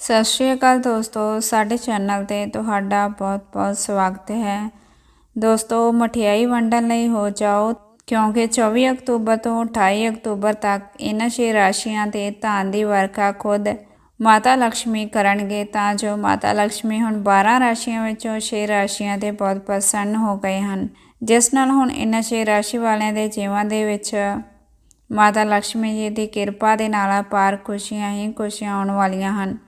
ਸਤਿ ਸ਼੍ਰੀ ਅਕਾਲ ਦੋਸਤੋ, ਸਾਡੇ ਚੈਨਲ ਤੇ ਤੁਹਾਡਾ ਬਹੁਤ-ਬਹੁਤ ਸਵਾਗਤ ਹੈ। ਦੋਸਤੋ, ਮਠਿਆਈ ਵੰਡਣ ਲਈ ਹੋ ਜਾਓ, ਕਿਉਂਕਿ 24 ਅਕਤੂਬਰ ਤੋਂ 28 ਅਕਤੂਬਰ ਤੱਕ ਇਹਨਾਂ ਛੇ ਰਾਸ਼ੀਆਂ ਤੇ ਧਾਨ ਦੀ ਵਰਖਾ ਖੁਦ ਮਾਤਾ ਲక్ష్ਮੀ ਕਰਨਗੇ, ਤਾਂ ਜੋ ਮਾਤਾ ਲక్ష్ਮੀ ਹੁਣ 12 ਰਾਸ਼ੀਆਂ ਵਿੱਚੋਂ ਛੇ ਰਾਸ਼ੀਆਂ ਤੇ ਬਹੁਤ ਪ੍ਰਸੰਨ ਹੋ ਗਏ ਹਨ। ਜਿਸ ਨਾਲ ਹੁਣ ਇਹਨਾਂ ਛੇ ਰਾਸ਼ੀ ਵਾਲਿਆਂ ਦੇ ਜੀਵਾਂ ਦੇ ਵਿੱਚ ਮਾਤਾ ਲక్ష్ਮੀ ਜੀ ਦੀ ਕਿਰਪਾ ਦੇ ਨਾਲ ਪਾਰ ਖੁਸ਼ੀਆਂ ਹੀ ਖੁਸ਼ੀਆਂ ਆਉਣ ਵਾਲੀਆਂ ਹਨ।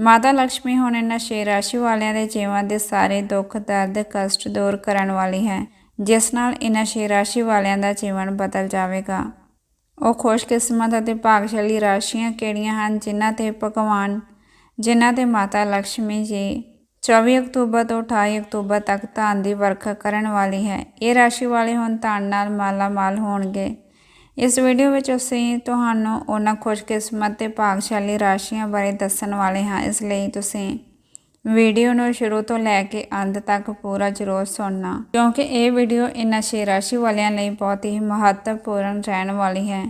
ਮਾਤਾ ਲక్ష్ਮੀ ਹੁਣ ਇਹਨਾਂ ਛੇ ਰਾਸ਼ੀ ਵਾਲਿਆਂ ਦੇ ਜੀਵਨ ਦੇ ਸਾਰੇ ਦੁੱਖ, ਦਰਦ, ਕਸ਼ਟ ਦੂਰ ਕਰਨ ਵਾਲੀ ਹੈ, ਜਿਸ ਨਾਲ ਇਹਨਾਂ ਛੇ ਰਾਸ਼ੀ ਵਾਲਿਆਂ ਦਾ ਜੀਵਨ ਬਦਲ ਜਾਵੇਗਾ। ਉਹ ਖੁਸ਼ਕਿਸਮਤ ਅਤੇ ਭਾਗਸ਼ਾਲੀ ਰਾਸ਼ੀਆਂ ਕਿਹੜੀਆਂ ਹਨ, ਜਿਨ੍ਹਾਂ ਤੇ ਭਗਵਾਨ, ਜਿਨ੍ਹਾਂ ਤੇ ਮਾਤਾ ਲక్ష్ਮੀ ਜੀ 24 ਅਕਤੂਬਰ ਤੋਂ 28 ਅਕਤੂਬਰ ਤੱਕ ਧਨ ਦੀ ਵਰਖਾ ਕਰਨ ਵਾਲੀ ਹੈ। ਇਹ ਰਾਸ਼ੀ ਵਾਲੇ ਹੁਣ ਧਨ ਨਾਲ ਮਾਲਾ ਮਾਲ ਹੋਣਗੇ। ਇਸ ਵੀਡੀਓ ਵਿੱਚ ਅਸੀਂ ਤੁਹਾਨੂੰ ਉਹਨਾਂ ਖੁਸ਼ਕਿਸਮਤ ਤੇ ਭਾਗਸ਼ਾਲੀ ਰਾਸ਼ੀਆਂ ਬਾਰੇ ਦੱਸਣ ਵਾਲੇ ਹਾਂ। ਇਸ ਲਈ ਤੁਸੀਂ ਵੀਡੀਓ ਨੂੰ ਸ਼ੁਰੂ ਤੋਂ ਲੈ ਕੇ ਅੰਤ ਤੱਕ ਪੂਰਾ ਜ਼ਰੂਰ ਸੁਣਨਾ, ਕਿਉਂਕਿ ਇਹ ਵੀਡੀਓ ਇਹਨਾਂ ਛੇ ਰਾਸ਼ੀ ਵਾਲਿਆਂ ਲਈ ਬਹੁਤ ਹੀ ਮਹੱਤਵਪੂਰਨ ਰਹਿਣ ਵਾਲੀ ਹੈ।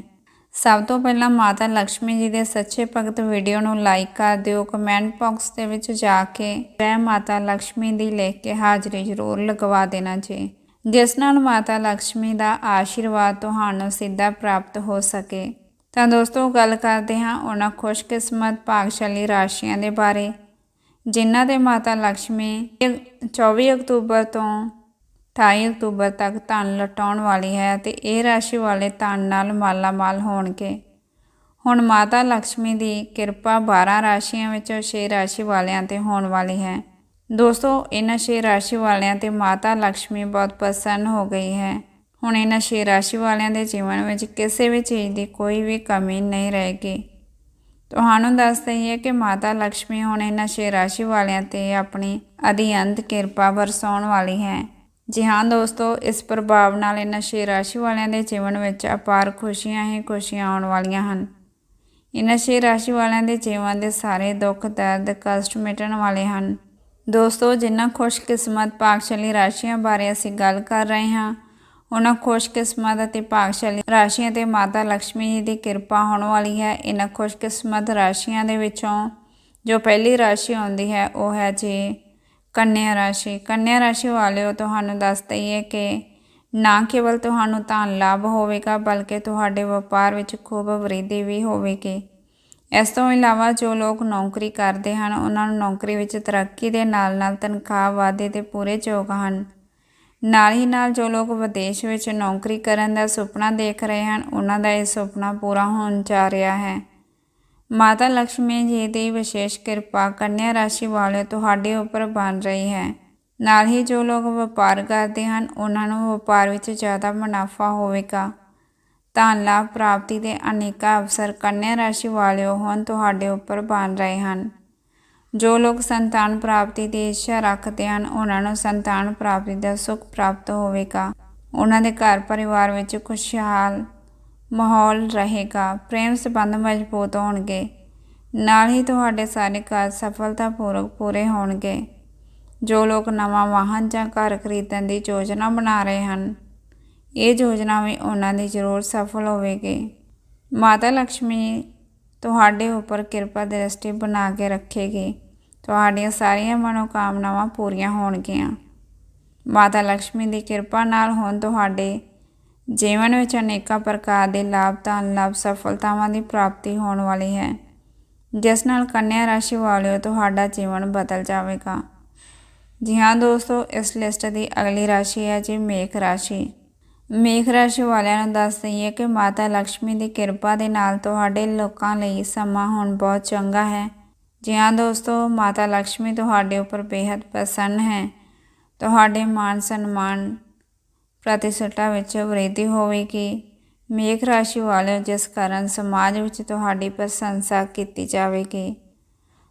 ਸਭ ਤੋਂ ਪਹਿਲਾਂ ਮਾਤਾ ਲక్ష్ਮੀ ਜੀ ਦੇ ਸੱਚੇ ਭਗਤ ਵੀਡੀਓ ਨੂੰ ਲਾਈਕ ਕਰ ਦਿਓ। ਕਮੈਂਟ ਬਾਕਸ ਦੇ ਵਿੱਚ ਜਾ ਕੇ ਜੈ ਮਾਤਾ ਲక్ష్ਮੀ ਦੀ ਲਿਖ ਕੇ ਹਾਜ਼ਰੀ ਜ਼ਰੂਰ ਲਗਵਾ ਦੇਣਾ ਜੀ। ਜਿਸ ਨਾਲ ਮਾਤਾ ਲక్ష్ਮੀ ਦਾ ਆਸ਼ੀਰਵਾਦ ਤੁਹਾਨੂੰ ਸਿੱਧਾ ਪ੍ਰਾਪਤ ਹੋ ਸਕੇ। ਤਾਂ ਦੋਸਤੋ, ਗੱਲ ਕਰਦੇ ਹਾਂ ਉਹਨਾਂ ਖੁਸ਼ਕਿਸਮਤ ਭਾਗਸ਼ਾਲੀ ਰਾਸ਼ੀਆਂ ਦੇ ਬਾਰੇ, ਜਿਨ੍ਹਾਂ ਦੇ ਮਾਤਾ ਲక్ష్ਮੀ 24 ਅਕਤੂਬਰ ਤੋਂ 28 ਅਕਤੂਬਰ ਤੱਕ ਧਨ ਲਟਾਉਣ ਵਾਲੀ ਹੈ ਤੇ ਇਹ ਰਾਸ਼ੀ ਵਾਲੇ ਧਨ ਨਾਲ ਮਾਲਾਮਾਲ ਹੋਣਗੇ। ਹੁਣ ਮਾਤਾ ਲక్ష్ਮੀ ਦੀ ਕਿਰਪਾ 12 ਰਾਸ਼ੀਆਂ ਵਿੱਚੋਂ 6 ਰਾਸ਼ੀ ਵਾਲਿਆਂ ਤੇ ਹੋਣ ਵਾਲੀ ਹੈ। ਦੋਸਤੋ ਇਹਨਾਂ ਛੇ ਰਾਸ਼ੀ ਵਾਲਿਆਂ ਤੇ ਮਾਤਾ ਲక్ష్ਮੀ ਬਹੁਤ ਪ੍ਰਸੰਨ ਹੋ ਗਈ ਹੈ। ਹੁਣ ਇਹਨਾਂ ਛੇ ਰਾਸ਼ੀ ਵਾਲਿਆਂ ਦੇ ਜੀਵਨ ਵਿੱਚ ਕਿਸੇ ਵੀ ਚੀਜ਼ ਦੀ ਕੋਈ ਵੀ ਕਮੀ ਨਹੀਂ ਰਹੇਗੀ। ਤੁਹਾਨੂੰ ਦੱਸ ਦਈਏ ਕਿ ਮਾਤਾ ਲక్ష్ਮੀ ਹੁਣ ਇਹਨਾਂ ਛੇ ਰਾਸ਼ੀ ਵਾਲਿਆਂ ਤੇ ਆਪਣੀ ਅਧਿਅੰਤ ਕਿਰਪਾ ਵਰਸਾਉਣ ਵਾਲੀ ਹੈ। ਜੀ ਹਾਂ ਦੋਸਤੋ, ਇਸ ਪ੍ਰਭਾਵ ਨਾਲ ਇਹਨਾਂ ਛੇ ਰਾਸ਼ੀ ਵਾਲਿਆਂ ਦੇ ਜੀਵਨ ਵਿੱਚ ਅਪਾਰ ਖੁਸ਼ੀਆਂ ਹੀ ਖੁਸ਼ੀਆਂ ਆਉਣ ਵਾਲੀਆਂ ਹਨ। ਇਹਨਾਂ ਛੇ ਰਾਸ਼ੀ ਵਾਲਿਆਂ ਦੇ ਜੀਵਨ ਦੇ ਸਾਰੇ ਦੁੱਖ, ਦਰਦ, ਕਸ਼ਟ ਮਿਟਣ ਵਾਲੇ ਹਨ। ਦੋਸਤੋ ਜਿਨ੍ਹਾਂ ਖੁਸ਼ਕਿਸਮਤ ਭਾਗਸ਼ਾਲੀ ਰਾਸ਼ੀਆਂ ਬਾਰੇ ਅਸੀਂ ਗੱਲ ਕਰ ਰਹੇ ਹਾਂ, ਉਹਨਾਂ ਖੁਸ਼ਕਿਸਮਤ ਅਤੇ ਭਾਗਸ਼ਾਲੀ ਰਾਸ਼ੀਆਂ ਤੇ ਮਾਤਾ ਲక్ష్ਮੀ ਜੀ ਦੀ ਕਿਰਪਾ ਹੋਣ ਵਾਲੀ ਹੈ। ਇਹਨਾਂ ਖੁਸ਼ਕਿਸਮਤ ਰਾਸ਼ੀਆਂ ਦੇ ਵਿੱਚੋਂ ਜੋ ਪਹਿਲੀ ਰਾਸ਼ੀ ਆਉਂਦੀ ਹੈ, ਉਹ ਹੈ ਜੀ ਕੰਨਿਆ ਰਾਸ਼ੀ। ਕੰਨਿਆ ਰਾਸ਼ੀ ਵਾਲਿਓ, ਤੁਹਾਨੂੰ ਦੱਸ ਦਈਏ ਕਿ ਨਾ ਕੇਵਲ ਤੁਹਾਨੂੰ ਧਨ ਲਾਭ ਹੋਵੇਗਾ, ਬਲਕਿ ਤੁਹਾਡੇ ਵਪਾਰ ਵਿੱਚ ਖੂਬ ਵ੍ਰਿੱਧੀ ਵੀ ਹੋਵੇਗੀ। ਇਸ ਤੋਂ ਇਲਾਵਾ ਜੋ ਲੋਕ ਨੌਕਰੀ ਕਰਦੇ ਹਨ, ਉਹਨਾਂ ਨੂੰ ਨੌਕਰੀ ਵਿੱਚ ਤਰੱਕੀ ਦੇ ਨਾਲ-ਨਾਲ ਤਨਖਾਹ ਵਾਧੇ ਦੇ ਪੂਰੇ ਯੋਗ ਹਨ। ਨਾਲ ਹੀ ਨਾਲ ਜੋ ਲੋਕ ਵਿਦੇਸ਼ ਵਿੱਚ ਨੌਕਰੀ ਕਰਨ ਦਾ ਸੁਪਨਾ ਦੇਖ ਰਹੇ ਹਨ, ਉਹਨਾਂ ਦਾ ਇਹ ਸੁਪਨਾ ਪੂਰਾ ਹੋਣ ਜਾ ਰਿਹਾ ਹੈ। ਮਾਤਾ ਲక్ష్ਮੀ ਜੀ ਦੀ ਵਿਸ਼ੇਸ਼ ਕਿਰਪਾ ਕੰਨਿਆ ਰਾਸ਼ੀ ਵਾਲੇ ਤੁਹਾਡੇ ਉੱਪਰ ਬਣ ਰਹੀ ਹੈ। ਨਾਲ ਹੀ ਜੋ ਲੋਕ ਵਪਾਰ ਕਰਦੇ ਹਨ, ਉਹਨਾਂ ਨੂੰ ਵਪਾਰ ਵਿੱਚ ਜ਼ਿਆਦਾ ਮੁਨਾਫਾ ਹੋਵੇਗਾ। ਧਨ ਲਾਭ ਪ੍ਰਾਪਤੀ ਦੇ ਅਨੇਕਾਂ ਅਵਸਰ ਕੰਨਿਆ ਰਾਸ਼ੀ ਵਾਲਿਓ ਹੁਣ ਤੁਹਾਡੇ ਉੱਪਰ ਬਣ ਰਹੇ ਹਨ। ਜੋ ਲੋਕ ਸੰਤਾਨ ਪ੍ਰਾਪਤੀ ਦੀ ਇੱਛਾ ਰੱਖਦੇ ਹਨ, ਉਹਨਾਂ ਨੂੰ ਸੰਤਾਨ ਪ੍ਰਾਪਤੀ ਦਾ ਸੁੱਖ ਪ੍ਰਾਪਤ ਹੋਵੇਗਾ। ਉਹਨਾਂ ਦੇ ਘਰ ਪਰਿਵਾਰ ਵਿੱਚ ਖੁਸ਼ਹਾਲ ਮਾਹੌਲ ਰਹੇਗਾ। ਪ੍ਰੇਮ ਸੰਬੰਧ ਮਜ਼ਬੂਤ ਹੋਣਗੇ। ਨਾਲ ਹੀ ਤੁਹਾਡੇ ਸਾਰੇ ਕਾਰਜ ਸਫਲਤਾਪੂਰਵਕ ਪੂਰੇ ਹੋਣਗੇ। ਜੋ ਲੋਕ ਨਵਾਂ ਵਾਹਨ ਜਾਂ ਘਰ ਖਰੀਦਣ ਦੀ ਯੋਜਨਾ ਬਣਾ ਰਹੇ ਹਨ ਇਹ ਯੋਜਨਾ ਵੀ ਉਹਨਾਂ ਦੀ ਜ਼ਰੂਰ ਸਫਲ ਹੋਵੇਗੀ। ਮਾਤਾ ਲక్ష్ਮੀ ਤੁਹਾਡੇ ਉੱਪਰ ਕਿਰਪਾ ਦ੍ਰਿਸ਼ਟੀ ਬਣਾ ਕੇ ਰੱਖੇਗੀ। ਤੁਹਾਡੀਆਂ ਸਾਰੀਆਂ ਮਨੋਕਾਮਨਾਵਾਂ ਪੂਰੀਆਂ ਹੋਣਗੀਆਂ। ਮਾਤਾ ਲక్ష్ਮੀ ਦੀ ਕਿਰਪਾ ਨਾਲ ਹੁਣ ਤੁਹਾਡੇ ਜੀਵਨ ਵਿੱਚ ਅਨੇਕਾਂ ਪ੍ਰਕਾਰ ਦੇ ਲਾਭ, ਧਨ ਲਾਭ, ਸਫਲਤਾਵਾਂ ਦੀ ਪ੍ਰਾਪਤੀ ਹੋਣ ਵਾਲੀ ਹੈ। ਜਿਸ ਨਾਲ ਕੰਨਿਆ ਰਾਸ਼ੀ ਵਾਲਿਓ ਤੁਹਾਡਾ ਜੀਵਨ ਬਦਲ ਜਾਵੇਗਾ। ਜੀ ਹਾਂ ਦੋਸਤੋ, ਇਸ ਲਿਸਟ ਦੀ ਅਗਲੀ ਰਾਸ਼ੀ ਹੈ ਜੀ ਮੇਖ ਰਾਸ਼ੀ। ਮੇਖ ਰਾਸ਼ੀ ਵਾਲਿਆਂ ਨੂੰ ਦੱਸ ਦਈਏ ਕਿ ਮਾਤਾ ਲక్ష్ਮੀ ਦੀ ਕਿਰਪਾ ਦੇ ਨਾਲ ਤੁਹਾਡੇ ਲੋਕਾਂ ਲਈ ਸਮਾਂ ਹੁਣ ਬਹੁਤ ਚੰਗਾ ਹੈ। ਜੀ ਹਾਂ ਦੋਸਤੋ, ਮਾਤਾ ਲక్ష్ਮੀ ਤੁਹਾਡੇ ਉੱਪਰ ਬੇहद ਪ੍ਰਸੰਨ ਹੈ। ਤੁਹਾਡੇ ਮਾਨ ਸਨਮਾਨ ਪ੍ਰਤੀਸ਼ਠਾ ਵਿੱਚ ਵ੍ਰਿਧੀ ਹੋਵੇਗੀ। ਮੇਖ ਰਾਸ਼ੀ ਵਾਲਿਆਂ ਜਿਸ ਕਾਰਨ ਸਮਾਜ ਵਿੱਚ ਤੁਹਾਡੀ ਪ੍ਰਸ਼ੰਸਾ ਕੀਤੀ ਜਾਵੇਗੀ।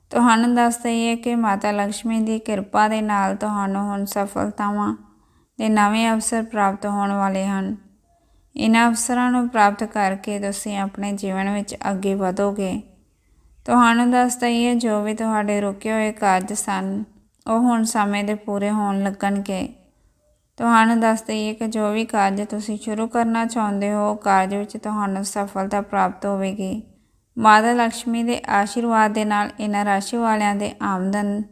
ਤੁਹਾਨੂੰ ਦੱਸ ਦਈਏ ਕਿ ਮਾਤਾ ਲక్ష్ਮੀ ਦੀ ਕਿਰਪਾ ਦੇ ਨਾਲ ਤੁਹਾਨੂੰ ਹੁਣ ਸਫਲਤਾਵਾਂ ਦੇ ਨਵੇਂ ਅਵਸਰ ਪ੍ਰਾਪਤ ਹੋਣ ਵਾਲੇ ਹਨ। ਇਹਨਾਂ ਅਵਸਰਾਂ ਨੂੰ ਪ੍ਰਾਪਤ ਕਰਕੇ ਤੁਸੀਂ ਆਪਣੇ ਜੀਵਨ ਵਿੱਚ ਅੱਗੇ ਵਧੋਗੇ। ਤੁਹਾਨੂੰ ਦੱਸ ਦਈਏ, ਜੋ ਵੀ ਤੁਹਾਡੇ ਰੁਕੇ ਹੋਏ ਕਾਰਜ ਸਨ, ਉਹ ਹੁਣ ਸਮੇਂ ਦੇ ਪੂਰੇ ਹੋਣ ਲੱਗਣਗੇ। ਤੁਹਾਨੂੰ ਦੱਸ ਦਈਏ ਕਿ ਜੋ ਵੀ ਕਾਰਜ ਤੁਸੀਂ ਸ਼ੁਰੂ ਕਰਨਾ ਚਾਹੁੰਦੇ ਹੋ ਕਾਰਜ ਵਿੱਚ ਤੁਹਾਨੂੰ ਸਫਲਤਾ ਪ੍ਰਾਪਤ ਹੋਵੇਗੀ। ਮਾਤਾ ਲక్ష్ਮੀ ਦੇ ਆਸ਼ੀਰਵਾਦ ਦੇ ਨਾਲ ਇਹਨਾਂ ਰਾਸ਼ੀ ਵਾਲਿਆਂ ਦੇ ਆਮਦਨ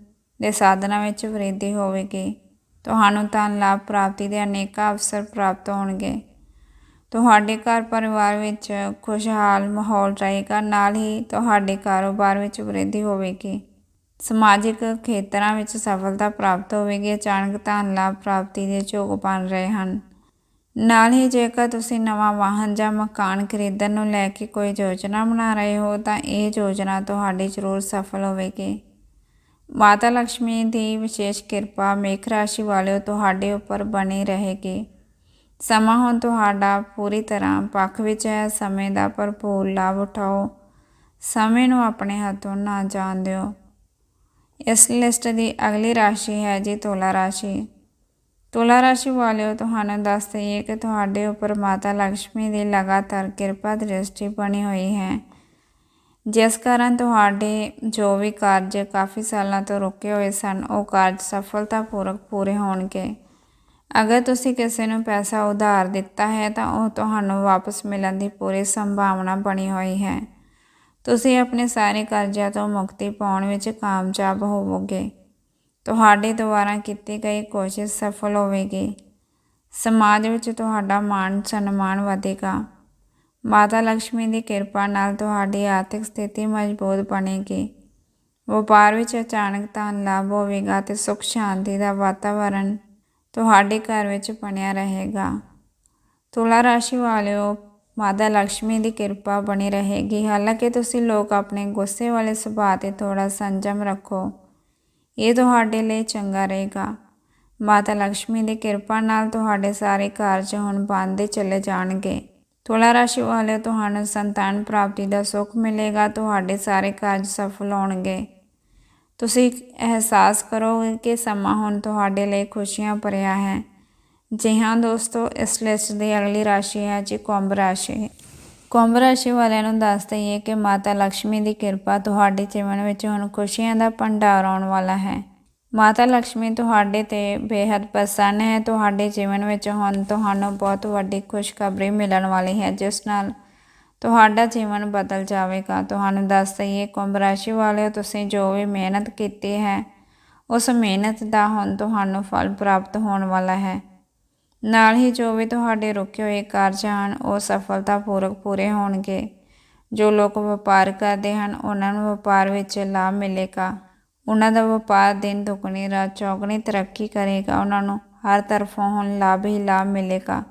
ਦੇ ਸਾਧਨਾਂ ਵਿੱਚ ਵ੍ਰਿੱਧੀ ਹੋਵੇਗੀ। ਤੁਹਾਨੂੰ ਧਨ ਲਾਭ ਪ੍ਰਾਪਤੀ ਦੇ ਅਨੇਕਾਂ ਅਵਸਰ ਪ੍ਰਾਪਤ ਹੋਣਗੇ। ਤੁਹਾਡੇ ਘਰ ਪਰਿਵਾਰ ਵਿੱਚ ਖੁਸ਼ਹਾਲ ਮਾਹੌਲ ਰਹੇਗਾ, ਨਾਲ ਹੀ ਤੁਹਾਡੇ ਕਾਰੋਬਾਰ ਵਿੱਚ ਵ੍ਰਿੱਧੀ ਹੋਵੇਗੀ। ਸਮਾਜਿਕ ਖੇਤਰਾਂ ਵਿੱਚ ਸਫਲਤਾ ਪ੍ਰਾਪਤ ਹੋਵੇਗੀ, ਅਚਾਨਕ ਧਨ ਲਾਭ ਪ੍ਰਾਪਤੀ ਦੇ ਝੋਕ ਬਣ ਰਹੇ ਹਨ। ਨਾਲ ਹੀ ਜੇਕਰ ਤੁਸੀਂ ਨਵਾਂ ਵਾਹਨ ਜਾਂ ਮਕਾਨ ਖਰੀਦਣ ਨੂੰ ਲੈ ਕੇ ਕੋਈ ਯੋਜਨਾ ਬਣਾ ਰਹੇ ਹੋ, ਤਾਂ ਇਹ ਯੋਜਨਾ ਤੁਹਾਡੀ ਜ਼ਰੂਰ ਸਫਲ ਹੋਵੇਗੀ। ਮਾਤਾ ਲక్ష్ਮੀ ਦੀ ਵਿਸ਼ੇਸ਼ ਕਿਰਪਾ ਮੇਖ ਰਾਸ਼ੀ ਵਾਲਿਓ ਤੁਹਾਡੇ ਉੱਪਰ ਬਣੀ ਰਹੇਗੀ। ਸਮਾਂ ਹੁਣ ਤੁਹਾਡਾ ਪੂਰੀ ਤਰ੍ਹਾਂ ਪੱਖ ਵਿੱਚ ਹੈ। ਸਮੇਂ ਦਾ ਭਰਪੂਰ ਲਾਭ ਉਠਾਓ। ਸਮੇਂ ਨੂੰ ਆਪਣੇ ਹੱਥੋਂ ਨਾ ਜਾਣ ਦਿਓ। ਇਸ ਲਿਸਟ ਦੀ ਅਗਲੀ ਰਾਸ਼ੀ ਹੈ ਜੀ ਤੁਲਾ ਰਾਸ਼ੀ। ਤੁਲਾ ਰਾਸ਼ੀ ਵਾਲਿਓ, ਤੁਹਾਨੂੰ ਦੱਸ ਦਈਏ ਕਿ ਤੁਹਾਡੇ ਉੱਪਰ ਮਾਤਾ ਲక్ష్ਮੀ ਦੀ ਲਗਾਤਾਰ ਕਿਰਪਾ ਦ੍ਰਿਸ਼ਟੀ ਬਣੀ ਹੋਈ ਹੈ। ਜਿਸ ਕਾਰਨ ਤੁਹਾਡੇ ਜੋ ਵੀ ਕਾਰਜ ਕਾਫੀ ਸਾਲਾਂ ਤੋਂ ਰੁਕੇ ਹੋਏ ਸਨ, ਉਹ ਕਾਰਜ ਸਫਲਤਾਪੂਰਵਕ ਪੂਰੇ ਹੋਣਗੇ। ਅਗਰ ਤੁਸੀਂ ਕਿਸੇ ਨੂੰ ਪੈਸਾ ਉਧਾਰ ਦਿੱਤਾ ਹੈ, ਤਾਂ ਉਹ ਤੁਹਾਨੂੰ ਵਾਪਸ ਮਿਲਣ ਦੀ ਪੂਰੀ ਸੰਭਾਵਨਾ ਬਣੀ ਹੋਈ ਹੈ। ਤੁਸੀਂ ਆਪਣੇ ਸਾਰੇ ਕਰਜ਼ਿਆਂ ਤੋਂ ਮੁਕਤੀ ਪਾਉਣ ਵਿੱਚ ਕਾਮਯਾਬ ਹੋਵੋਗੇ। ਤੁਹਾਡੇ ਦੁਆਰਾ ਕੀਤੀ ਗਈ ਕੋਸ਼ਿਸ਼ ਸਫਲ ਹੋਵੇਗੀ। ਸਮਾਜ ਵਿੱਚ ਤੁਹਾਡਾ ਮਾਣ ਸਨਮਾਨ ਵਧੇਗਾ। ਮਾਤਾ ਲక్ష్ਮੀ ਦੀ ਕਿਰਪਾ ਨਾਲ ਤੁਹਾਡੀ ਆਰਥਿਕ ਸਥਿਤੀ ਮਜ਼ਬੂਤ ਬਣੇਗੀ। ਵਪਾਰ ਵਿੱਚ ਅਚਾਨਕ ਧਨ ਲਾਭ ਹੋਵੇਗਾ ਤੇ ਸੁਖ ਸ਼ਾਂਤੀ ਦਾ ਵਾਤਾਵਰਣ ਤੁਹਾਡੇ ਘਰ ਵਿੱਚ ਬਣਿਆ ਰਹੇਗਾ। ਤੁਲਾ ਰਾਸ਼ੀ ਵਾਲਿਓ, ਮਾਤਾ ਲక్ష్ਮੀ ਦੀ ਕਿਰਪਾ ਬਣੀ ਰਹੇਗੀ। ਹਾਲਾਂਕਿ ਤੁਸੀਂ ਲੋਕ ਆਪਣੇ ਗੁੱਸੇ ਵਾਲੇ ਸੁਭਾਅ ਤੇ ਥੋੜਾ ਸੰਜਮ ਰੱਖੋ। ਇਹ ਤੁਹਾਡੇ ਲਈ ਚੰਗਾ ਰਹੇਗਾ। ਮਾਤਾ ਲక్ష్ਮੀ ਦੀ ਕਿਰਪਾ ਨਾਲ ਤੁਹਾਡੇ ਸਾਰੇ ਕਾਰਜ ਹੁਣ ਬੰਦੇ ਚਲੇ ਜਾਣਗੇ। ਤੁਲਾ ਰਾਸ਼ੀ ਵਾਲੇ ਤੁਹਾਨੂੰ ਸੰਤਾਨ ਪ੍ਰਾਪਤੀ ਦਾ ਸੁੱਖ ਮਿਲੇਗਾ, ਤੁਹਾਡੇ ਸਾਰੇ ਕਾਰਜ ਸਫਲ ਹੋਣਗੇ। ਤੁਸੀਂ ਅਹਿਸਾਸ ਕਰੋਗੇ ਕਿ ਸਮਾਂ ਹੁਣ ਤੁਹਾਡੇ ਲਈ ਖੁਸ਼ੀਆਂ ਭਰਿਆ ਹੈ। ਜੀ ਹਾਂ ਦੋਸਤੋ, ਇਸ ਲਿਸਟ ਦੀ ਅਗਲੀ ਰਾਸ਼ੀ ਹੈ ਜੀ ਕੁੰਭ ਰਾਸ਼ੀ। ਕੁੰਭ ਰਾਸ਼ੀ ਵਾਲਿਆਂ ਨੂੰ ਦੱਸ ਦਈਏ ਕਿ ਮਾਤਾ ਲక్ష్ਮੀ ਦੀ ਕਿਰਪਾ ਤੁਹਾਡੇ ਜੀਵਨ ਵਿੱਚ ਹੁਣ ਖੁਸ਼ੀਆਂ ਦਾ ਭੰਡਾਰ ਆਉਣ ਵਾਲਾ ਹੈ। ਮਾਤਾ ਲక్ష్ਮੀ ਤੁਹਾਡੇ ਤੇ ਬੇहद ਪ੍ਰਸੰਨ ਹੈ। ਤੁਹਾਡੇ ਜੀਵਨ ਵਿੱਚ ਹੁਣ ਤੁਹਾਨੂੰ ਬਹੁਤ ਵੱਡੀ ਖੁਸ਼ਖਬਰੀ ਮਿਲਣ ਵਾਲੀ ਹੈ। ਜਿਸ ਨਾਲ ਤੁਹਾਡਾ ਜੀਵਨ ਬਦਲ ਜਾਵੇਗਾ। ਤੁਹਾਨੂੰ ਦੱਸ ਦਈਏ, ਕੁੰਭ ਰਾਸ਼ੀ ਵਾਲੇ ਤੁਸੀਂ ਜੋ ਵੀ ਮਿਹਨਤ ਕੀਤੀ ਹੈ, ਉਸ ਮਿਹਨਤ ਦਾ ਹੁਣ ਤੁਹਾਨੂੰ ਫਲ ਪ੍ਰਾਪਤ ਹੋਣ ਵਾਲਾ ਹੈ। ਨਾਲ ਹੀ ਜੋ ਵੀ ਤੁਹਾਡੇ ਰੁਕੇ ਹੋਏ ਕਾਰਜ ਹਨ, ਉਹ ਸਫਲਤਾ ਸਫਲਤਾਪੂਰਵਕ ਪੂਰੇ ਹੋਣਗੇ। ਜੋ ਲੋਕ ਵਪਾਰ ਕਰਦੇ ਹਨ, ਉਹਨਾਂ ਨੂੰ ਵਪਾਰ ਵਿੱਚ ਲਾਭ ਮਿਲੇਗਾ। ਉਹਨਾਂ ਦਾ ਵਪਾਰ ਦਿਨ ਦੁੱਗਣੀ, ਰਾਤ ਚੌਗਣੀ ਤਰੱਕੀ ਕਰੇਗਾ। ਉਹਨਾਂ ਨੂੰ ਹਰ ਤਰਫੋਂ ਹੁਣ ਲਾਭ ਹੀ ਲਾਭ ਮਿਲੇਗਾ।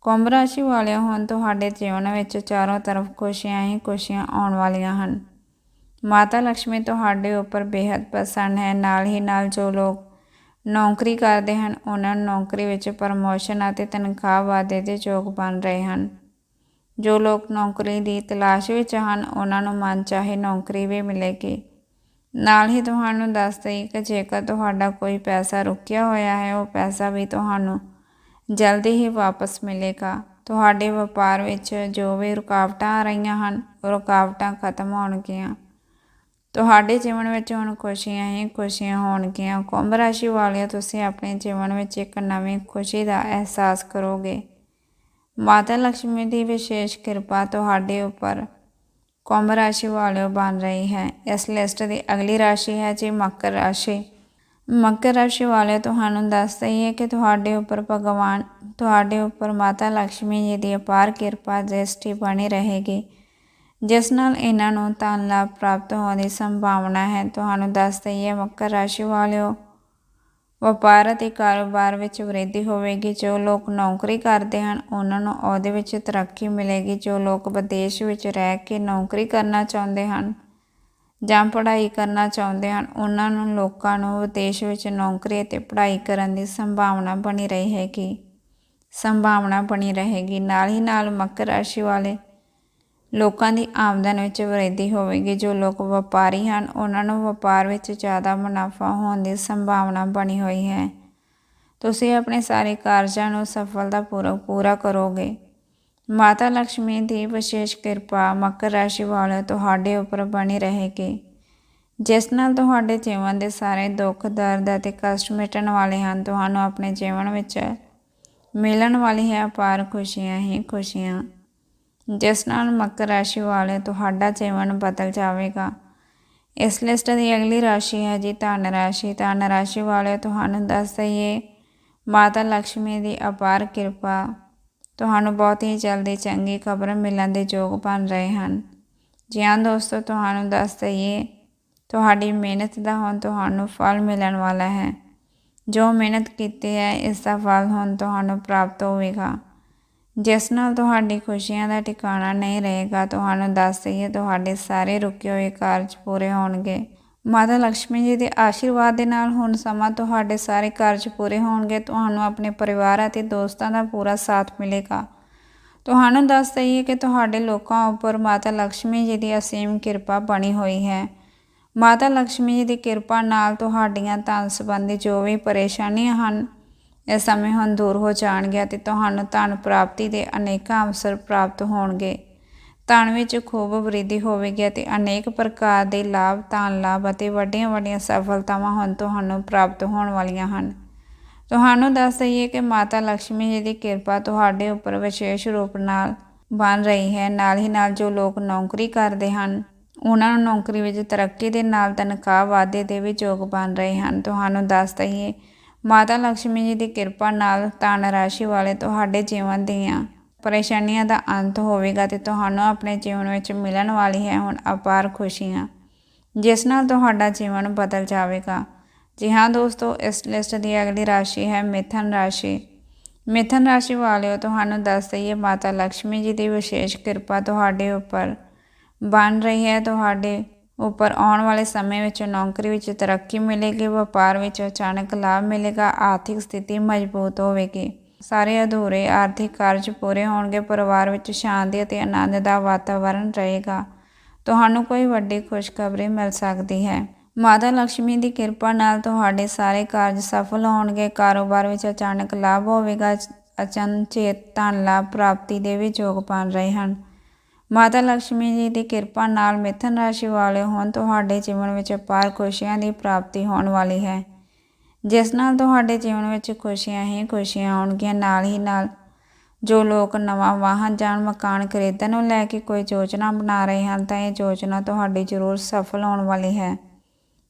ਕੁੰਭ ਰਾਸ਼ੀ ਵਾਲਿਆਂ ਹੁਣ ਤੁਹਾਡੇ ਜੀਵਨ ਵਿੱਚ ਚਾਰੋਂ ਤਰਫ ਖੁਸ਼ੀਆਂ ਹੀ ਖੁਸ਼ੀਆਂ ਆਉਣ ਵਾਲੀਆਂ ਹਨ। ਮਾਤਾ ਲక్ష్ਮੀ ਤੁਹਾਡੇ ਉੱਪਰ ਬੇहद ਪਸੰਦ ਹੈ। ਨਾਲ ਹੀ ਨਾਲ ਜੋ ਲੋਕ ਨੌਕਰੀ ਕਰਦੇ ਹਨ, ਉਹਨਾਂ ਨੂੰ ਨੌਕਰੀ ਵਿੱਚ ਪ੍ਰਮੋਸ਼ਨ ਅਤੇ ਤਨਖਾਹ ਵਾਧੇ ਦੇ ਯੋਗ ਬਣ ਰਹੇ ਹਨ। ਜੋ ਲੋਕ ਨੌਕਰੀ ਦੀ ਤਲਾਸ਼ ਵਿੱਚ ਹਨ, ਉਹਨਾਂ ਨੂੰ ਮਨ ਚਾਹੇ ਨੌਕਰੀ ਵੀ ਮਿਲੇਗੀ। ਨਾਲ ਹੀ ਤੁਹਾਨੂੰ ਦੱਸ ਦਈ ਕਿ ਜੇਕਰ ਤੁਹਾਡਾ ਕੋਈ ਪੈਸਾ ਰੁਕਿਆ ਹੋਇਆ ਹੈ, ਉਹ ਪੈਸਾ ਵੀ ਤੁਹਾਨੂੰ ਜਲਦੀ ਹੀ ਵਾਪਸ ਮਿਲੇਗਾ। ਤੁਹਾਡੇ ਵਪਾਰ ਵਿੱਚ ਜੋ ਵੀ ਰੁਕਾਵਟਾਂ ਆ ਰਹੀਆਂ ਹਨ, ਉਹ ਰੁਕਾਵਟਾਂ ਖਤਮ ਹੋਣਗੀਆਂ। ਤੁਹਾਡੇ ਜੀਵਨ ਵਿੱਚ ਹੁਣ ਖੁਸ਼ੀਆਂ ਹੀ ਖੁਸ਼ੀਆਂ ਹੋਣਗੀਆਂ। ਕੁੰਭ ਰਾਸ਼ੀ ਵਾਲਿਓ ਤੁਸੀਂ ਆਪਣੇ ਜੀਵਨ ਵਿੱਚ ਇੱਕ ਨਵੀਂ ਖੁਸ਼ੀ ਦਾ ਅਹਿਸਾਸ ਕਰੋਗੇ। ਮਾਤਾ ਲక్ష్ਮੀ ਦੀ ਵਿਸ਼ੇਸ਼ ਕਿਰਪਾ ਤੁਹਾਡੇ ਉੱਪਰ ਕੁੰਭ ਰਾਸ਼ੀ ਵਾਲਿਓ ਬਣ ਰਹੀ ਹੈ। ਇਸ ਲਿਸਟ ਦੀ ਅਗਲੀ ਰਾਸ਼ੀ ਹੈ ਜੀ ਮਕਰ ਰਾਸ਼ੀ। ਮਕਰ ਰਾਸ਼ੀ ਵਾਲਿਓ, ਤੁਹਾਨੂੰ ਦੱਸ ਦਈਏ ਕਿ ਤੁਹਾਡੇ ਉੱਪਰ ਭਗਵਾਨ, ਤੁਹਾਡੇ ਉੱਪਰ ਮਾਤਾ ਲక్ష్ਮੀ ਜੀ ਦੀ ਅਪਾਰ ਕਿਰਪਾ ਦ੍ਰਿਸ਼ਟੀ ਬਣੀ ਰਹੇਗੀ। ਜਿਸ ਨਾਲ ਇਹਨਾਂ ਨੂੰ ਧਨ ਲਾਭ ਪ੍ਰਾਪਤ ਹੋਣ ਦੀ ਸੰਭਾਵਨਾ ਹੈ। ਤੁਹਾਨੂੰ ਦੱਸ ਦਈਏ ਮਕਰ ਰਾਸ਼ੀ ਵਾਲਿਓ ਵਪਾਰ ਅਤੇ ਕਾਰੋਬਾਰ ਵਿੱਚ ਵ੍ਰਿੱਧੀ ਹੋਵੇਗੀ, ਜੋ ਲੋਕ ਨੌਕਰੀ ਕਰਦੇ ਹਨ, ਉਹਨਾਂ ਨੂੰ ਉਹਦੇ ਵਿੱਚ ਤਰੱਕੀ ਮਿਲੇਗੀ, ਜੋ ਲੋਕ ਵਿਦੇਸ਼ ਵਿੱਚ ਰਹਿ ਕੇ ਨੌਕਰੀ ਕਰਨਾ ਚਾਹੁੰਦੇ ਹਨ ਜਾਂ ਪੜ੍ਹਾਈ ਕਰਨਾ ਚਾਹੁੰਦੇ ਹਨ, ਉਹਨਾਂ ਨੂੰ ਲੋਕਾਂ ਨੂੰ ਵਿਦੇਸ਼ ਵਿੱਚ ਨੌਕਰੀ ਅਤੇ ਪੜ੍ਹਾਈ ਕਰਨ ਦੀ ਸੰਭਾਵਨਾ ਬਣੀ ਰਹੀ ਹੈਗੀ ਸੰਭਾਵਨਾ ਬਣੀ ਰਹੇਗੀ। ਨਾਲ ਹੀ ਨਾਲ ਮਕਰ ਰਾਸ਼ੀ ਵਾਲੇ ਲੋਕਾਂ ਦੀ ਆਮਦਨ ਵਿੱਚ ਵ੍ਰਿੱਧੀ ਹੋਵੇਗੀ। ਜੋ ਲੋਕ ਵਪਾਰੀ ਹਨ, ਉਹਨਾਂ ਨੂੰ ਵਪਾਰ ਵਿੱਚ ਜ਼ਿਆਦਾ ਮੁਨਾਫਾ ਹੋਣ ਦੀ ਸੰਭਾਵਨਾ ਬਣੀ ਹੋਈ ਹੈ। ਤੁਸੀਂ ਆਪਣੇ ਸਾਰੇ ਕਾਰਜਾਂ ਨੂੰ ਸਫਲਤਾਪੂਰਵਕ ਪੂਰਾ ਕਰੋਗੇ। ਮਾਤਾ ਲక్ష్ਮੀ ਦੀ ਵਿਸ਼ੇਸ਼ ਕਿਰਪਾ ਮਕਰ ਰਾਸ਼ੀ ਵਾਲੇ ਤੁਹਾਡੇ ਉੱਪਰ ਬਣੀ ਰਹੇਗੀ। ਜਿਸ ਨਾਲ ਤੁਹਾਡੇ ਜੀਵਨ ਦੇ ਸਾਰੇ ਦੁੱਖ, ਦਰਦ ਅਤੇ ਕਸ਼ਟ ਮਿਟਣ ਵਾਲੇ ਹਨ, ਤੁਹਾਨੂੰ ਆਪਣੇ ਜੀਵਨ ਵਿੱਚ ਮਿਲਣ ਵਾਲੀ ਹੈ ਅਪਾਰ ਖੁਸ਼ੀਆਂ ਹੀ ਖੁਸ਼ੀਆਂ। ਜਿਸ ਨਾਲ ਮਕਰ ਰਾਸ਼ੀ ਵਾਲੇ ਤੁਹਾਡਾ ਜੀਵਨ ਬਦਲ ਜਾਵੇਗਾ। ਇਸ ਲਿਸਟ ਦੀ ਅਗਲੀ ਰਾਸ਼ੀ ਹੈ ਜੀ ਧਨ ਰਾਸ਼ੀ। ਧਨ ਰਾਸ਼ੀ ਵਾਲੇ ਤੁਹਾਨੂੰ ਦੱਸ ਦਈਏ, ਮਾਤਾ ਲక్ష్ਮੀ ਦੀ ਅਪਾਰ ਕਿਰਪਾ। ਤੁਹਾਨੂੰ ਬਹੁਤ ਹੀ ਜਲਦੀ ਚੰਗੀ ਖਬਰ ਮਿਲਣ ਦੇ ਯੋਗ ਬਣ ਰਹੇ ਹਨ। ਜੀ ਹਾਂ ਦੋਸਤੋ, ਤੁਹਾਨੂੰ ਦੱਸ ਦਈਏ, ਤੁਹਾਡੀ ਮਿਹਨਤ ਦਾ ਹੁਣ ਤੁਹਾਨੂੰ ਫਲ ਮਿਲਣ ਵਾਲਾ ਹੈ। ਜੋ ਮਿਹਨਤ ਕੀਤੀ ਹੈ, ਇਸ ਦਾ ਫਲ ਹੁਣ ਤੁਹਾਨੂੰ ਪ੍ਰਾਪਤ ਹੋਵੇਗਾ। ਜਿਸ ਨਾਲ ਤੁਹਾਡੀ ਖੁਸ਼ੀਆਂ ਦਾ ਟਿਕਾਣਾ ਨਹੀਂ ਰਹੇਗਾ, ਤੁਹਾਨੂੰ ਦੱਸ ਦਈਏ ਤੁਹਾਡੇ ਸਾਰੇ ਰੁਕੇ ਹੋਏ ਕਾਰਜ ਪੂਰੇ ਹੋਣਗੇ। ਮਾਤਾ ਲక్ష్ਮੀ ਜੀ ਦੇ ਆਸ਼ੀਰਵਾਦ ਦੇ ਨਾਲ ਹੁਣ ਸਮਾਂ ਤੁਹਾਡੇ ਸਾਰੇ ਕਾਰਜ ਪੂਰੇ ਹੋਣਗੇ, ਤੁਹਾਨੂੰ ਆਪਣੇ ਪਰਿਵਾਰ ਅਤੇ ਦੋਸਤਾਂ ਦਾ ਪੂਰਾ ਸਾਥ ਮਿਲੇਗਾ। ਤੁਹਾਨੂੰ ਦੱਸ ਦਈਏ ਕਿ ਤੁਹਾਡੇ ਲੋਕਾਂ ਉੱਪਰ ਮਾਤਾ ਲక్ష్ਮੀ ਜੀ ਦੀ ਅਸੀਮ ਕਿਰਪਾ ਬਣੀ ਹੋਈ ਹੈ। ਮਾਤਾ ਲక్ష్ਮੀ ਜੀ ਦੀ ਕਿਰਪਾ ਨਾਲ ਤੁਹਾਡੀਆਂ ਧਨ ਸੰਬੰਧੀ ਜੋ ਵੀ ਪਰੇਸ਼ਾਨੀਆਂ ਹਨ ਇਹ ਸਮੇਂ ਹੁਣ ਦੂਰ ਹੋ ਜਾਣਗੇ ਅਤੇ ਤੁਹਾਨੂੰ ਧਨ ਪ੍ਰਾਪਤੀ ਦੇ ਅਨੇਕਾਂ ਅਵਸਰ ਪ੍ਰਾਪਤ ਹੋਣਗੇ। ਧਨ ਵਿੱਚ ਖੂਬ ਵਰਿੱਧੀ ਹੋਵੇਗੀ ਅਤੇ ਅਨੇਕ ਪ੍ਰਕਾਰ ਦੇ ਲਾਭ, ਧਨ ਲਾਭ ਅਤੇ ਵੱਡੀਆਂ ਵੱਡੀਆਂ ਸਫਲਤਾਵਾਂ ਹੁਣ ਤੁਹਾਨੂੰ ਪ੍ਰਾਪਤ ਹੋਣ ਵਾਲੀਆਂ ਹਨ। ਤੁਹਾਨੂੰ ਦੱਸ ਦਈਏ ਕਿ ਮਾਤਾ ਲక్ష్ਮੀ ਜੀ ਦੀ ਕਿਰਪਾ ਤੁਹਾਡੇ ਉੱਪਰ ਵਿਸ਼ੇਸ਼ ਰੂਪ ਨਾਲ ਬਣ ਰਹੀ ਹੈ। ਨਾਲ ਹੀ ਨਾਲ ਜੋ ਲੋਕ ਨੌਕਰੀ ਕਰਦੇ ਹਨ, ਉਹਨਾਂ ਨੂੰ ਨੌਕਰੀ ਵਿੱਚ ਤਰੱਕੀ ਦੇ ਨਾਲ ਤਨਖਾਹ ਵਾਧੇ ਦੇ ਵੀ ਯੋਗ ਬਣ ਰਹੇ ਹਨ। ਤੁਹਾਨੂੰ ਦੱਸ ਦਈਏ ਮਾਤਾ ਲక్ష్ਮੀ ਜੀ ਦੀ ਕਿਰਪਾ ਨਾਲ ਧਨ ਰਾਸ਼ੀ ਵਾਲੇ ਤੁਹਾਡੇ ਜੀਵਨ ਦੀਆਂ ਪਰੇਸ਼ਾਨੀਆਂ ਦਾ ਅੰਤ ਹੋਵੇਗਾ ਤੇ ਤੁਹਾਨੂੰ ਆਪਣੇ ਜੀਵਨ ਵਿੱਚ ਮਿਲਣ ਵਾਲੀ ਹੈ। ਹੁਣ ਅਪਾਰ ਖੁਸ਼ੀਆਂ, ਜਿਸ ਨਾਲ ਤੁਹਾਡਾ ਜੀਵਨ ਬਦਲ ਜਾਵੇਗਾ। ਜੀ ਹਾਂ ਦੋਸਤੋ, ਇਸ ਲਿਸਟ ਦੀ ਅਗਲੀ ਰਾਸ਼ੀ ਹੈ ਮਿਥਨ ਰਾਸ਼ੀ। ਮਿਥਨ ਰਾਸ਼ੀ ਵਾਲਿਓ, ਤੁਹਾਨੂੰ ਦੱਸ ਦਈਏ ਮਾਤਾ ਲక్ష్ਮੀ ਜੀ ਦੀ ਵਿਸ਼ੇਸ਼ ਕਿਰਪਾ ਤੁਹਾਡੇ ਉੱਪਰ ਬਣ ਰਹੀ ਹੈ। ਤੁਹਾਡੇ ਉੱਪਰ ਆਉਣ ਵਾਲੇ ਸਮੇਂ ਵਿੱਚ ਨੌਕਰੀ ਵਿੱਚ ਤਰੱਕੀ ਮਿਲੇਗੀ, ਵਪਾਰ ਵਿੱਚ ਅਚਾਨਕ ਲਾਭ ਮਿਲੇਗਾ, ਆਰਥਿਕ ਸਥਿਤੀ ਮਜ਼ਬੂਤ ਹੋਵੇਗੀ। ਸਾਰੇ ਅਧੂਰੇ ਆਰਥਿਕ ਕਾਰਜ ਪੂਰੇ ਹੋਣਗੇ, ਪਰਿਵਾਰ ਵਿੱਚ ਸ਼ਾਂਤੀ ਅਤੇ ਆਨੰਦ ਦਾ ਵਾਤਾਵਰਣ ਰਹੇਗਾ। ਤੁਹਾਨੂੰ ਕੋਈ ਵੱਡੀ ਖੁਸ਼ਖਬਰੀ ਮਿਲ ਸਕਦੀ ਹੈ। ਮਾਤਾ ਲక్ష్ਮੀ ਦੀ ਕਿਰਪਾ ਨਾਲ ਤੁਹਾਡੇ ਸਾਰੇ ਕਾਰਜ ਸਫਲ ਹੋਣਗੇ। ਕਾਰੋਬਾਰ ਵਿੱਚ ਅਚਾਨਕ ਲਾਭ ਹੋਵੇਗਾ, ਅਚਨਚੇਤ ਧਨ ਲਾਭ ਪ੍ਰਾਪਤੀ ਦੇ ਵੀ ਯੋਗ ਬਣ ਰਹੇ ਹਨ। ਮਾਤਾ ਲక్ష్ਮੀ ਜੀ ਦੀ ਕਿਰਪਾ ਨਾਲ ਮਿਥਨ ਰਾਸ਼ੀ ਵਾਲੇ ਹੁਣ ਤੁਹਾਡੇ ਜੀਵਨ ਵਿੱਚ ਅਪਾਰ ਖੁਸ਼ੀਆਂ ਦੀ ਪ੍ਰਾਪਤੀ ਹੋਣ ਵਾਲੀ ਹੈ। ਜਿਸ ਨਾਲ ਤੁਹਾਡੇ ਜੀਵਨ ਵਿੱਚ ਖੁਸ਼ੀਆਂ ਹੀ ਖੁਸ਼ੀਆਂ ਆਉਣਗੀਆਂ, ਨਾਲ ਹੀ ਨਾਲ ਜੋ ਲੋਕ ਨਵਾਂ ਵਾਹਨ ਜਾਂ ਮਕਾਨ ਖਰੀਦਣ ਨੂੰ ਲੈ ਕੇ ਕੋਈ ਯੋਜਨਾ ਬਣਾ ਰਹੇ ਹਨ, ਤਾਂ ਇਹ ਯੋਜਨਾ ਤੁਹਾਡੀ ਜ਼ਰੂਰ ਸਫਲ ਹੋਣ ਵਾਲੀ ਹੈ।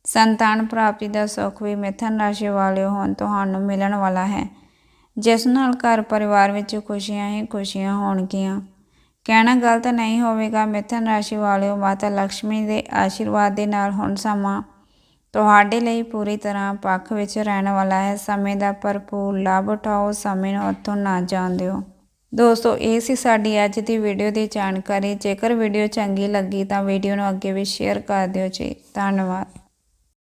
ਸੰਤਾਨ ਪ੍ਰਾਪਤੀ ਦਾ ਸੁੱਖ ਵੀ ਮਿਥਨ ਰਾਸ਼ੀ ਵਾਲੇ ਹੋਣ ਤੁਹਾਨੂੰ ਮਿਲਣ ਵਾਲਾ ਹੈ, ਜਿਸ ਨਾਲ ਘਰ ਪਰਿਵਾਰ ਵਿੱਚ ਖੁਸ਼ੀਆਂ ਹੀ ਖੁਸ਼ੀਆਂ ਹੋਣਗੀਆਂ। ਕਹਿਣਾ ਗਲਤ ਨਹੀਂ ਹੋਵੇਗਾ, ਮਿਥਨ ਰਾਸ਼ੀ ਵਾਲਿਓ, ਮਾਤਾ ਲక్ష్ਮੀ ਦੇ ਆਸ਼ੀਰਵਾਦ ਦੇ ਨਾਲ ਹੁਣ ਸਮਾਂ ਤੁਹਾਡੇ ਲਈ ਪੂਰੀ ਤਰ੍ਹਾਂ ਪੱਖ ਵਿੱਚ ਰਹਿਣ ਵਾਲਾ ਹੈ। ਸਮੇਂ ਦਾ ਭਰਪੂਰ ਲਾਭ ਉਠਾਓ, ਸਮੇਂ ਨੂੰ ਹੱਥੋਂ ਨਾ ਜਾਣ ਦਿਓ। ਦੋਸਤੋ, ਇਹ ਸੀ ਸਾਡੀ ਅੱਜ ਦੀ ਵੀਡੀਓ ਦੀ ਜਾਣਕਾਰੀ। ਜੇਕਰ ਵੀਡੀਓ ਚੰਗੀ ਲੱਗੀ ਤਾਂ ਵੀਡੀਓ ਨੂੰ ਅੱਗੇ ਵੀ ਸ਼ੇਅਰ ਕਰ ਦਿਓ ਜੀ। ਧੰਨਵਾਦ।